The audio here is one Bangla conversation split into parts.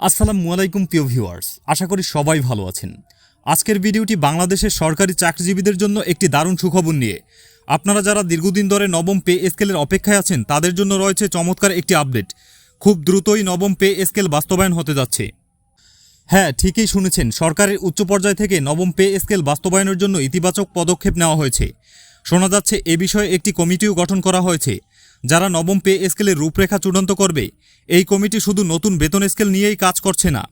আসসালামু আলাইকুম, প্রিয় ভিউয়ার্স। আশা করি সবাই ভালো আছেন। আজকের ভিডিওটি বাংলাদেশের সরকারি চাকরিজীবীদের জন্য একটি দারুণ সুখবর নিয়ে। আপনারা যারা দীর্ঘদিন ধরে নবম পে স্কেলের অপেক্ষায় আছেন, তাদের জন্য রয়েছে চমৎকার একটি আপডেট। খুব দ্রুতই নবম পে স্কেল বাস্তবায়ন হতে যাচ্ছে। হ্যাঁ ঠিকই শুনেছেন, সরকারের উচ্চ পর্যায় থেকে নবম পে স্কেল বাস্তবায়নের জন্য ইতিবাচক পদক্ষেপ নেওয়া হয়েছে। শোনা যাচ্ছে, এ বিষয়ে একটি কমিটিও গঠন করা হয়েছে। যারা নবম পে স্কেলের রূপরেখা চূড়ান্ত করবে, এই কমিটি শুধু নতুন বেতন স্কেল নিয়েই কাজ করছে না।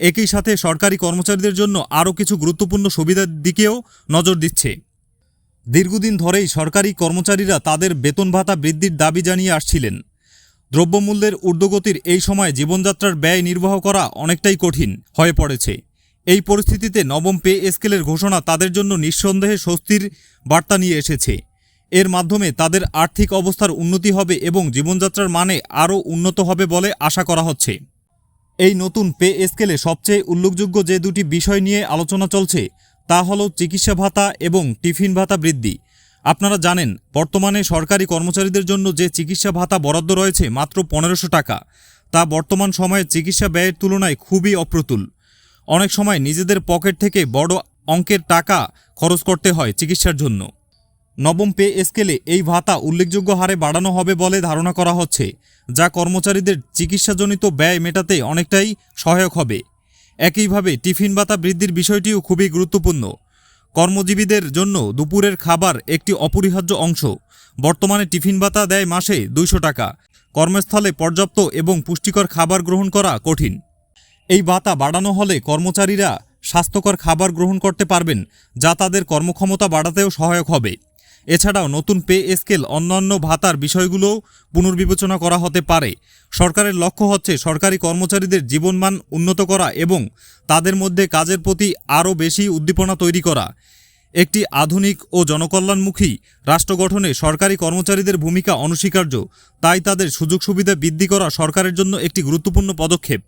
একই সাথে সরকারি কর্মচারীদের জন্য আরও কিছু গুরুত্বপূর্ণ সুবিধার দিকেও নজর দিচ্ছে। দীর্ঘদিন ধরেই সরকারি কর্মচারীরা তাদের বেতন ভাতা বৃদ্ধির দাবি জানিয়ে আসছিলেন। দ্রব্যমূল্যের ঊর্ধ্বগতির এই সময় জীবনযাত্রার ব্যয় নির্বাহ করা অনেকটাই কঠিন হয়ে পড়েছে। এই পরিস্থিতিতে নবম পে স্কেলের ঘোষণা তাদের জন্য নিঃসন্দেহে স্বস্তির বার্তা নিয়ে এসেছে। এর মাধ্যমে তাদের আর্থিক অবস্থার উন্নতি হবে এবং জীবনযাত্রার মানে আরও উন্নত হবে বলে আশা করা হচ্ছে। এই নতুন পে স্কেলে সবচেয়ে উল্লেখযোগ্য যে দুটি বিষয় নিয়ে আলোচনা চলছে তা হল চিকিৎসা ভাতা এবং টিফিন ভাতা বৃদ্ধি। আপনারা জানেন, বর্তমানে সরকারি কর্মচারীদের জন্য যে চিকিৎসা ভাতা বরাদ্দ রয়েছে মাত্র পনেরোশো টাকা, তা বর্তমান সময়ে চিকিৎসা ব্যয়ের তুলনায় খুবই অপ্রতুল। অনেক সময় নিজেদের পকেট থেকে বড় অঙ্কের টাকা খরচ করতে হয় চিকিৎসার জন্য। নবম পে স্কেলে এই ভাতা উল্লেখযোগ্য হারে বাড়ানো হবে বলে ধারণা করা হচ্ছে, যা কর্মচারীদের চিকিৎসাজনিত ব্যয় মেটাতে অনেকটাই সহায়ক হবে। একইভাবে টিফিন ভাতা বৃদ্ধির বিষয়টিও খুবই গুরুত্বপূর্ণ। কর্মজীবীদের জন্য দুপুরের খাবার একটি অপরিহার্য অংশ, বর্তমানে টিফিন ভাতা দেয় মাসে দুইশো টাকা। কর্মস্থলে পর্যাপ্ত এবং পুষ্টিকর খাবার গ্রহণ করা কঠিন। এই ভাতা বাড়ানো হলে কর্মচারীরা স্বাস্থ্যকর খাবার গ্রহণ করতে পারবেন, যা তাদের কর্মক্ষমতা বাড়াতেও সহায়ক হবে। এছাড়াও নতুন পে স্কেল অন্যান্য ভাতার বিষয়গুলোও পুনর্বিবেচনা করা হতে পারে। সরকারের লক্ষ্য হচ্ছে সরকারি কর্মচারীদের জীবনমান উন্নত করা এবং তাদের মধ্যে কাজের প্রতি আরও বেশি উদ্দীপনা তৈরি করা। একটি আধুনিক ও জনকল্যাণমুখী রাষ্ট্র গঠনে সরকারি কর্মচারীদের ভূমিকা অনস্বীকার্য, তাই তাদের সুযোগ সুবিধা বৃদ্ধি করা সরকারের জন্য একটি গুরুত্বপূর্ণ পদক্ষেপ।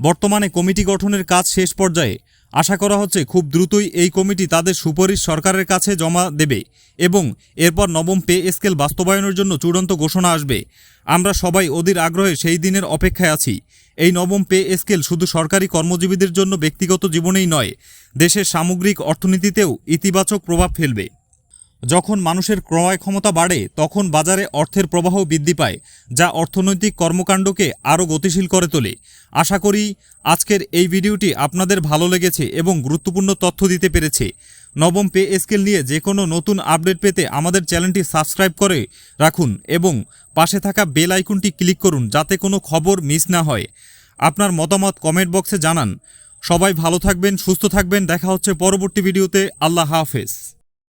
বর্তমানে কমিটি গঠনের কাজ শেষ পর্যায়ে আশা করা হচ্ছে খুব দ্রুতই এই কমিটি তাদের সুপারিশ সরকারের কাছে জমা দেবে এবং এরপর নবম পে স্কেল বাস্তবায়নের জন্য চূড়ান্ত ঘোষণা আসবে। আমরা সবাই অধীর আগ্রহে সেই দিনের অপেক্ষায় আছি। এই নবম পে স্কেল শুধু সরকারি কর্মজীবীদের জন্য ব্যক্তিগত জীবনেই নয়, দেশের সামগ্রিক অর্থনীতিতেও ইতিবাচক প্রভাব ফেলবে। যখন মানুষের ক্রয় ক্ষমতা বাড়ে, তখন বাজারে অর্থের প্রবাহ বৃদ্ধি পায়, যা অর্থনৈতিক কর্মকাণ্ডকে আরও গতিশীল করে তোলে। আশা করি আজকের এই ভিডিওটি আপনাদের ভালো লেগেছে এবং গুরুত্বপূর্ণ তথ্য দিতে পেরেছে। নবম পে স্কেল নিয়ে যে কোনো নতুন আপডেট পেতে আমাদের চ্যানেলটি সাবস্ক্রাইব করে রাখুন এবং পাশে থাকা বেল আইকনটি ক্লিক করুন যাতে কোনো খবর মিস না হয়। আপনার মতামত কমেন্ট বক্সে জানান। সবাই ভালো থাকবেন, সুস্থ থাকবেন। দেখা হচ্ছে পরবর্তী ভিডিওতে। আল্লাহ হাফেজ।